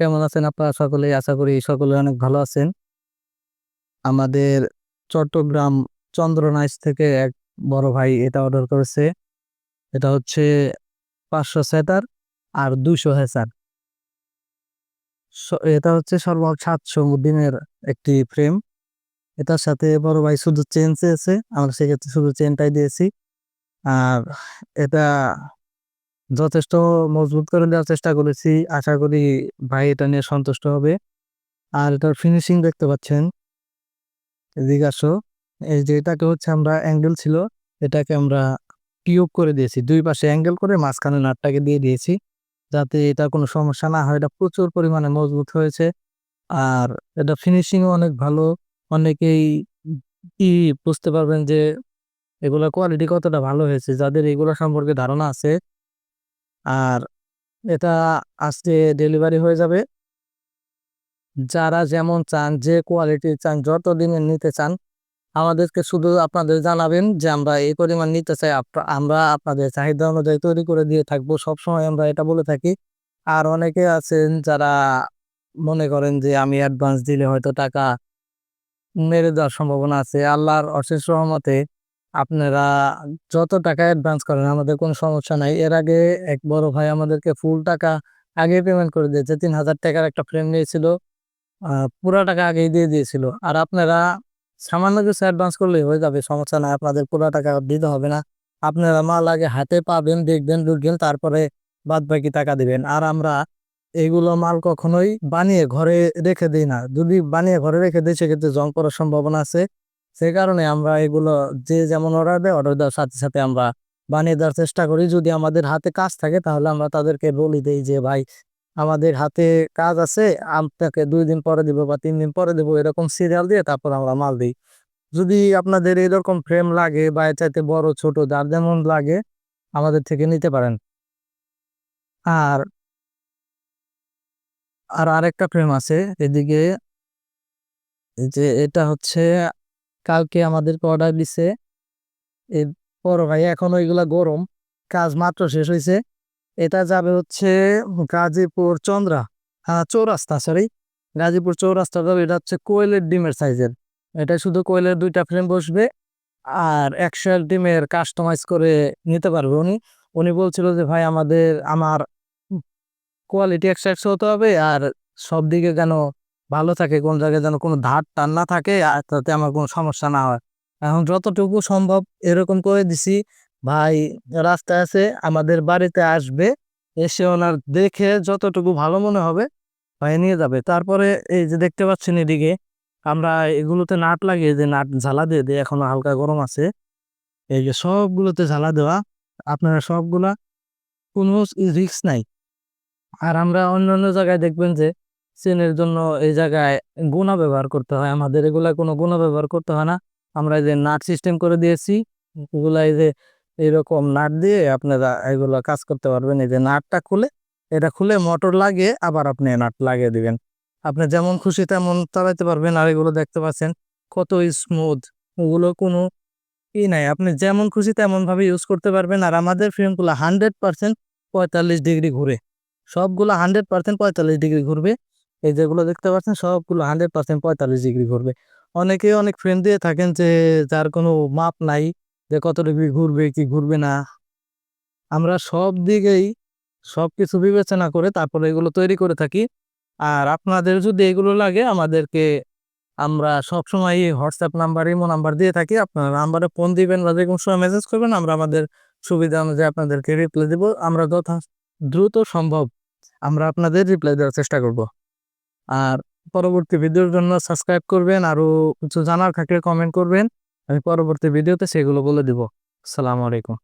কেমন আছেন আপনারা সকলে আশা করি সকলে অনেক ভালো আছেন। আমাদের চট্টগ্রাম চন্দ্রনাইস থেকে এক বড় ভাই এটা অর্ডার করেছে। এটা হচ্ছে পাঁচশো সেটার আর দুশো হেসার। এটা হচ্ছে সর্বমোট সাতশো দিনের একটি ফ্রেম এটার সাথে বড় ভাই শুধু চেন চেয়েছে। আমরা সেক্ষেত্রে শুধু চেনটাই দিয়েছি। আর এটা যথেষ্ট মজবুত করে দেওয়ার চেষ্টা করেছি। আশা করি ভাই এটা নিয়ে সন্তুষ্ট হবে। আর এটার ফিনিশিং দেখতে পাচ্ছেন। এদিকে আসো। এই যে এটাকে হচ্ছে আমরা অ্যাঙ্গেল ছিল, এটাকে আমরা টিউব করে দিয়েছি। দুই পাশে অ্যাঙ্গেল করে মাঝখানে নাটটাকে দিয়ে দিয়েছি। যাতে এটা কোনো সমস্যা না হয়। এটা প্রচুর পরিমাণে মজবুত হয়েছে। আর এটা ফিনিশিংও অনেক ভালো। অনেকেই কি বুঝতে পারবেন যে এগুলো কোয়ালিটি কতটা ভালো হয়েছে? যাদের এগুলো সম্পর্কে ধারণা আছে আর এটা আজকে ডেলিভারি হয়ে যাবে। যারা যেমন চান, যে কোয়ালিটি চান, যত দিনের নিতে চান, আমাদেরকে শুধু আপনাদের জানাবেন যে আমরা এই পরিমাণ নিতে চাই। আমরা আপনাদের চাহিদা অনুযায়ী তৈরি করে দিয়ে থাকব। সবসময় আমরা এটা বলে থাকি। আর অনেকে আছেন যারা মনে করেন যে আমি অ্যাডভান্স দিলে হয়তো টাকা মেরে দেওয়ার সম্ভাবনা আছে। আল্লাহর অশেষ রহমতে আপনারা যত টাকা অ্যাডভান্স করেন, আমাদের কোনো সমস্যা নাই। এর আগে এক বড় ভাই আমাদেরকে ফুল টাকা আগে পেমেন্ট করে দিয়েছে, তিন হাজার টাকার একটা ফ্রেম নিয়েছিল। পুরা টাকা আগেই দিয়ে দিয়েছিল। আর আপনারা সামান্য কিছু অ্যাডভান্স করলেই হয়ে যাবে, সমস্যা নাই, আপনাদের পুরো টাকা দিতে হবে না। আপনারা মাল আগে হাতে পাবেন, দেখবেন ঢুকবেন তারপরে বাদ বাকি টাকা দিবেন। আর আমরা এগুলো মাল কখনোই বানিয়ে ঘরে রেখে দিই না। যদি বানিয়ে ঘরে রেখে দিই, সেক্ষেত্রে জং করার সম্ভাবনা আছে। সে কারণে আমরা এগুলো যে যেমন অর্ডার দেয় অর্ডার দেওয়ার সাথে সাথে আমরা বানিয়ে দেওয়ার চেষ্টা করি। যদি আমাদের হাতে কাজ থাকে, তাহলে আমরা তাদেরকে বলি দেই যে, ভাই, আমাদের হাতে কাজ আছে, আপনাকে দুই দিন পরে দিব বা তিন দিন পরে দেবো। এরকম সিরিয়াল দিয়ে তারপর আমরা মাল দিই। যদি আপনাদের এরকম ফ্রেম লাগে বা চাইতে বড়, ছোট, যার যেমন লাগে, আমাদের থেকে নিতে পারেন। আর আর আরেকটা ফ্রেম আছে, এদিকে যে এটা হচ্ছে কালকে আমাদেরকে অর্ডার দিছে। এই বড় ভাই, এখন ওইগুলা গরম, কাজ মাত্র শেষ হয়েছে এটা যাবে হচ্ছে গাজীপুর চন্দ্রা হ্যাঁ চৌরাস্তা সরি গাজীপুর চৌরাস্তা যাবে, এটা হচ্ছে কোয়েলের ডিমের সাইজের এটা শুধু কোয়েলের দুইটা ফ্রেম বসবে, আর একশো ডিমের কাস্টমাইজ করে নিতে পারবে উনি। উনি বলছিল যে, ভাই, আমাদের, আমার কোয়ালিটি একশো একশো হতে হবে, আর সব দিকে যেন ভালো থাকে, কোন জায়গায় যেন কোনো ধার টান না থাকে, আর তাতে আমার কোনো সমস্যা না হয়। এখন যতটুকু সম্ভব এরকম করে দিছি। ভাই রাস্তায় আছে, আমাদের বাড়িতে আসবে, এসে ওনার দেখে যতটুকু ভালো মনে হবে, ভাই নিয়ে যাবে। তারপরে এই যে দেখতে পাচ্ছেন এদিকে, আমরা এগুলোতে নাট লাগিয়ে যে নাট ঝালা দিয়ে দিই এখনও হালকা গরম আছে। এই যে সবগুলোতে ঝালা দেওয়া, আপনারা সবগুলা কোনো রিক্স নাই। আর আমরা অন্য অন্য জায়গায় দেখবেন যে চেনের জন্য এই জায়গায় গুণা ব্যবহার করতে হয়। আমাদের এগুলা কোনো গুণা ব্যবহার করতে হয় না। আমরা এই যে নাট সিস্টেম করে দিয়েছি। এগুলা এই যে এরকম নাট দিয়ে আপনারা এগুলো কাজ করতে পারবেন। এই যে নাটটা খুলে, এটা খুলে মোটর লাগিয়ে আবার আপনি নাট লাগিয়ে দিবেন। আপনি যেমন খুশি তেমন চালাইতে পারবেন। আর এগুলো দেখতে পাচ্ছেন কত স্মুথ ওগুলো কোনো ই নাই। আপনি যেমন খুশি তেমন ভাবে ইউজ করতে পারবেন। আর আমাদের ফ্রেমগুলো হান্ড্রেড পার্সেন্ট পঁয়তাল্লিশ ডিগ্রি ঘুরে। সবগুলো হান্ড্রেড পার্সেন্ট পঁয়তাল্লিশ ডিগ্রি ঘুরবে। এই যেগুলো দেখতে পাচ্ছেন সবগুলো হান্ড্রেড পার্সেন্ট পঁয়তাল্লিশ ডিগ্রি ঘুরবে। অনেকে অনেক ফ্রেন্ড দিয়ে থাকেন যে যার কোনো মাপ নাই যে কত ডিগ্রি ঘুরবে, কি ঘুরবে না। আমরা সব দিকেই সব কিছু বিবেচনা করে তারপরে এগুলো তৈরি করে থাকি। আর আপনাদের যদি এগুলো লাগে আমাদেরকে আমরা সবসময় হোয়াটসঅ্যাপ নাম্বার ইমো নাম্বার দিয়ে থাকি। আপনারা নাম্বারে ফোন দিবেন বা যে কোনো সময় মেসেজ করবেন, আমরা আমাদের সুবিধা অনুযায়ী আপনাদেরকে রিপ্লাই দেবো। আমরা যথা দ্রুত সম্ভব আমরা আপনাদের রিপ্লাই দেওয়ার চেষ্টা করব। আর পরবর্তী ভিডিওর জন্য সাবস্ক্রাইব করবেন আরও কিছু জানার থাকলে কমেন্ট করবেন। আমি পরবর্তী ভিডিওতে সেগুলো বলে দিব। আসসালামু আলাইকুম।